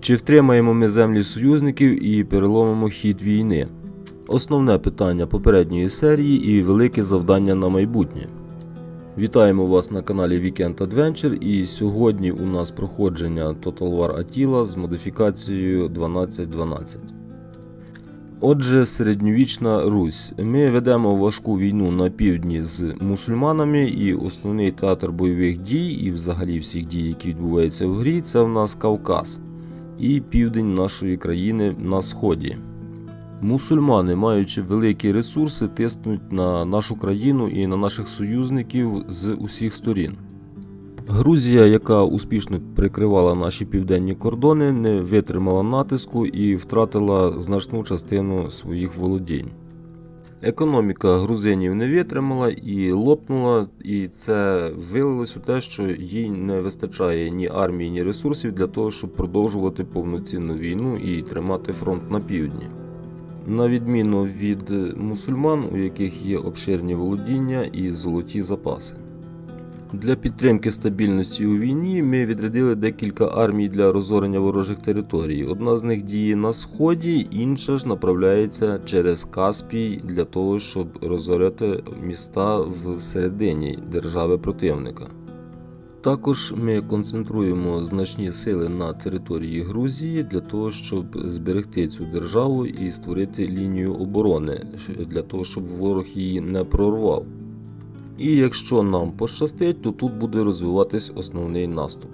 Чи втримаємо ми землі союзників і переломимо хід війни? Основне питання попередньої серії і велике завдання на майбутнє. Вітаємо вас на каналі Weekend Adventure і сьогодні у нас проходження Total War Attila з модифікацією 1212. Отже, середньовічна Русь. Ми ведемо важку війну на півдні з мусульманами, і основний театр бойових дій і взагалі всіх дій, які відбуваються в грі, це в нас Кавказ і південь нашої країни на сході. Мусульмани, маючи великі ресурси, тиснуть на нашу країну і на наших союзників з усіх сторін. Грузія, яка успішно прикривала наші південні кордони, не витримала натиску і втратила значну частину своїх володінь. Економіка грузинів не витримала і лопнула, і це вилилось у те, що їй не вистачає ні армії, ні ресурсів для того, щоб продовжувати повноцінну війну і тримати фронт на півдні. На відміну від мусульман, у яких є обширні володіння і золоті запаси. Для підтримки стабільності у війні ми відрядили декілька армій для розорення ворожих територій. Одна з них діє на сході, інша ж направляється через Каспій для того, щоб розорити міста в середині держави противника. Також ми концентруємо значні сили на території Грузії для того, щоб зберегти цю державу і створити лінію оборони для того, щоб ворог її не прорвав. І якщо нам пощастить, то тут буде розвиватись основний наступ.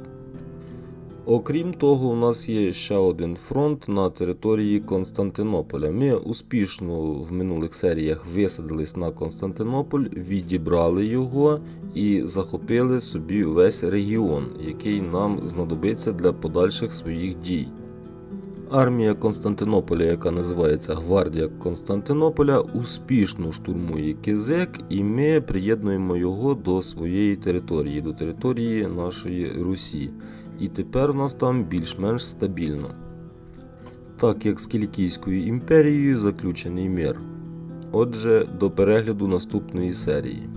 Окрім того, у нас є ще один фронт на території Константинополя. Ми успішно в минулих серіях висадились на Константинополь, відібрали його і захопили собі весь регіон, який нам знадобиться для подальших своїх дій. Армія Константинополя, яка називається Гвардія Константинополя, успішно штурмує Кизек, і ми приєднуємо його до своєї території, до території нашої Русі. І тепер у нас там більш-менш стабільно. Так як з Кілікійською імперією заключений мир. Отже, до перегляду наступної серії.